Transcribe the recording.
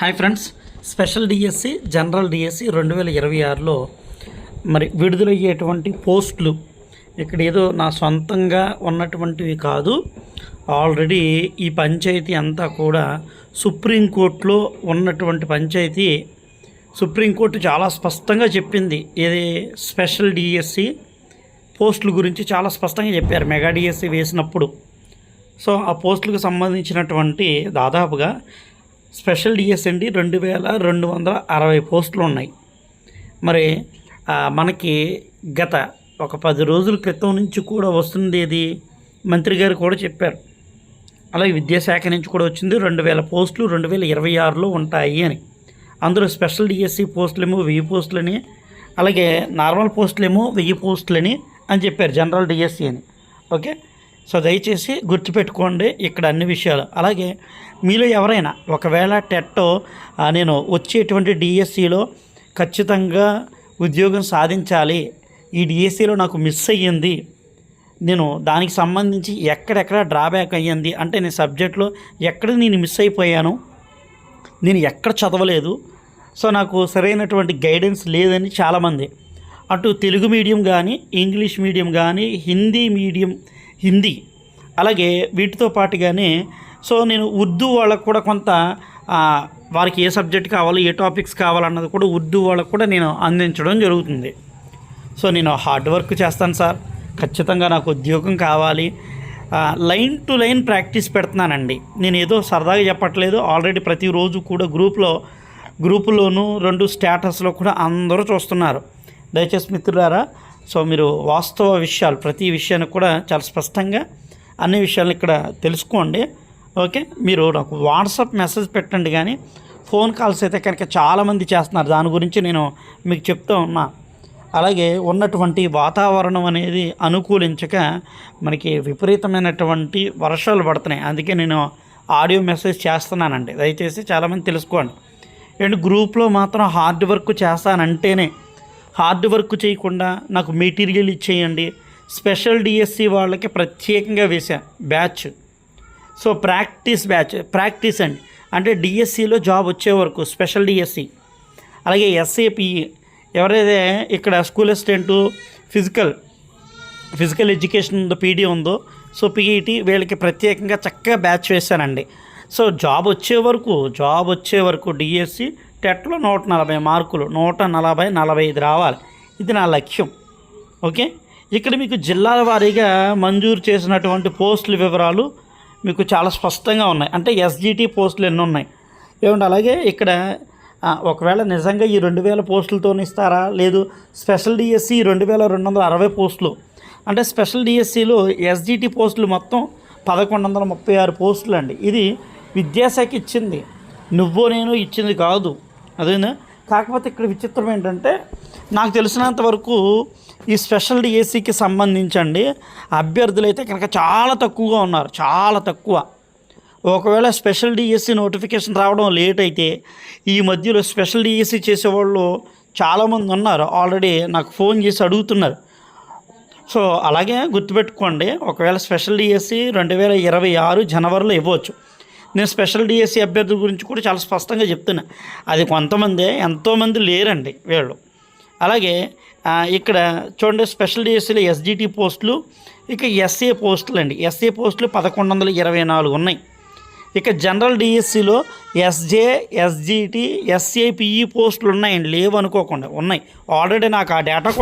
Hi friends special DSC general DSC రెండు వేల ఇరవై ఆరులో మరి విడుదలయ్యేటువంటి పోస్టులు ఇక్కడ ఏదో నా సొంతంగా ఉన్నటువంటివి కాదు. ఆల్రెడీ ఈ పంచాయతీ అంతా కూడా సుప్రీంకోర్టులో ఉన్నటువంటి పంచాయతీ. సుప్రీంకోర్టు చాలా స్పష్టంగా చెప్పింది. ఏది స్పెషల్ డిఎస్సి పోస్టుల గురించి చాలా స్పష్టంగా చెప్పారు. మెగా డిఎస్సి వేసినప్పుడు. సో ఆ పోస్టులకు సంబంధించినటువంటి దాదాపుగా స్పెషల్ డిఎస్ఎండి రెండు వేల రెండు వందల అరవై పోస్టులు ఉన్నాయి. మరి మనకి గత ఒక పది రోజుల క్రితం నుంచి కూడా వస్తుంది ఇది మంత్రి గారు కూడా చెప్పారు. అలాగే విద్యాశాఖ నుంచి కూడా వచ్చింది. రెండు వేల పోస్టులు రెండు వేల ఇరవై ఆరులో ఉంటాయి అని. అందులో స్పెషల్ డిఎస్సి పోస్టులేమో వెయ్యి పోస్టులని అలాగే నార్మల్ పోస్టులేమో వెయ్యి పోస్టులని అని చెప్పారు జనరల్ డిఎస్సి అని. ఓకే? సో దయచేసి గుర్తుపెట్టుకోండి ఇక్కడ అన్ని విషయాలు. అలాగే మీలో ఎవరైనా ఒకవేళ టెట్టో నేను వచ్చేటువంటి డిఎస్సిలో ఖచ్చితంగా ఉద్యోగం సాధించాలి. ఈ డిఎస్సిలో నాకు మిస్ అయ్యింది. నేను దానికి సంబంధించి ఎక్కడెక్కడ డ్రాబ్యాక్ అయ్యింది అంటే నేను సబ్జెక్ట్లో ఎక్కడ నేను మిస్ అయిపోయాను. నేను ఎక్కడ చదవలేదు. సో నాకు సరైనటువంటి గైడెన్స్ లేదని చాలామంది. అటు తెలుగు మీడియం కానీ ఇంగ్లీష్ మీడియం కానీ హిందీ మీడియం హిందీ. అలాగే వీటితో పాటుగానే సో నేను ఉర్దూ వాళ్ళకు కూడా కొంత వారికి ఏ సబ్జెక్ట్ కావాలో ఏ టాపిక్స్ కావాలన్నది కూడా ఉర్దూ వాళ్ళకు కూడా నేను అందించడం జరుగుతుంది. సో నేను హార్డ్ వర్క్ చేస్తాను సార్. ఖచ్చితంగా నాకు ఉద్యోగం కావాలి. లైన్ టు లైన్ ప్రాక్టీస్ పెడుతున్నానండి. నేను ఏదో సరదాగా చెప్పట్లేదు. ఆల్రెడీ ప్రతిరోజు కూడా గ్రూప్లో గ్రూపులోను రెండు స్టేటస్లో కూడా అందరూ చూస్తున్నారు. దయచేసి మిత్రులారా సో మీరు వాస్తవ విషయాలు ప్రతి విషయాన్ని కూడా చాలా స్పష్టంగా అన్ని విషయాలను ఇక్కడ తెలుసుకోండి. ఓకే? మీరు నాకు వాట్సాప్ మెసేజ్ పెట్టండి కానీ ఫోన్ కాల్స్ అయితే కనుక చాలామంది చేస్తున్నారు. దాని గురించి నేను మీకు చెప్తూ ఉన్నా. అలాగే ఉన్నటువంటి వాతావరణం అనేది అనుకూలించక మనకి విపరీతమైనటువంటి వర్షాలు పడుతున్నాయి. అందుకే నేను ఆడియో మెసేజ్ చేస్తున్నానండి. దయచేసి చాలామంది తెలుసుకోండి. అండ్ గ్రూప్లో మాత్రం హార్డ్ వర్క్ చేస్తానంటేనే హార్డ్ వర్క్ చేయకుండా నాకు మెటీరియల్ ఇచ్చేయండి. స్పెషల్ డిఎస్సి వాళ్ళకి ప్రత్యేకంగా వేశా. Batch. So practice batch. Practice అండి. అంటే డిఎస్సిలో జాబ్ వచ్చే వరకు స్పెషల్ డిఎస్సి అలాగే ఎస్ఏపిఈ ఎవరైతే ఇక్కడ school assistant physical physical education ఉందో పీడీ ఉందో సో పీఈటీ వీళ్ళకి ప్రత్యేకంగా చక్కగా బ్యాచ్ వేశానండి. సో జాబ్ వచ్చే వరకు జాబ్ వచ్చే వరకు డిఎస్సి టెట్లో నూట నలభై మార్కులు నూట నలభై నలభై ఐదు రావాలి. ఇది నా లక్ష్యం. ఓకే? ఇక్కడ మీకు జిల్లాల వారీగా మంజూరు చేసినటువంటి పోస్టుల వివరాలు మీకు చాలా స్పష్టంగా ఉన్నాయి. అంటే ఎస్జిటి పోస్టులు ఎన్ని ఉన్నాయి. ఏమంటే అలాగే ఇక్కడ ఒకవేళ నిజంగా ఈ రెండు వేల పోస్టులతో ఇస్తారా? లేదు స్పెషల్ డిఎస్సి రెండు వేల రెండు వందల అరవై పోస్టులు. అంటే స్పెషల్ డిఎస్సిలో ఎస్జిటి పోస్టులు మొత్తం పదకొండు వందల ముప్పై ఆరు పోస్టులు అండి ఇది విద్యాశాఖ ఇచ్చింది. నువ్వో నేను ఇచ్చింది కాదు. అదేనా? కాకపోతే ఇక్కడ విచిత్రం ఏంటంటే నాకు తెలిసినంత వరకు ఈ స్పెషల్ ఏసీకి సంబంధించండి అభ్యర్థులు అయితే కనుక చాలా తక్కువగా ఉన్నారు చాలా తక్కువ. ఒకవేళ స్పెషల్ డిఎస్సి నోటిఫికేషన్ రావడం లేట్ అయితే ఈ మధ్యలో స్పెషల్ డిఎస్సి చేసేవాళ్ళు చాలామంది ఉన్నారు ఆల్రెడీ నాకు ఫోన్ చేసి అడుగుతున్నారు. సో అలాగే గుర్తుపెట్టుకోండి ఒకవేళ స్పెషల్ డిఎస్సి రెండు వేల ఇరవై ఆరు జనవరిలో ఇవ్వచ్చు. నేను స్పెషల్ డిఎస్సి అభ్యర్థుల గురించి కూడా చాలా స్పష్టంగా చెప్తున్నా. అది కొంతమంది ఎంతోమంది లేరండి వీళ్ళు. అలాగే ఇక్కడ చూడండి స్పెషల్ డిఎస్సీలో ఎస్జిటి పోస్టులు ఇక ఎస్ఏ పోస్టులు అండి. ఎస్ఏ పోస్టులు పదకొండు వందల ఇరవై నాలుగు ఉన్నాయి. ఇక జనరల్ డిఎస్సిలో ఎస్జే ఎస్జిటి ఎస్ఏపిఈ పోస్టులు ఉన్నాయండి. లేవు అనుకోకుండా ఉన్నాయి. ఆల్రెడీ నాకు ఆ డేటా కూడా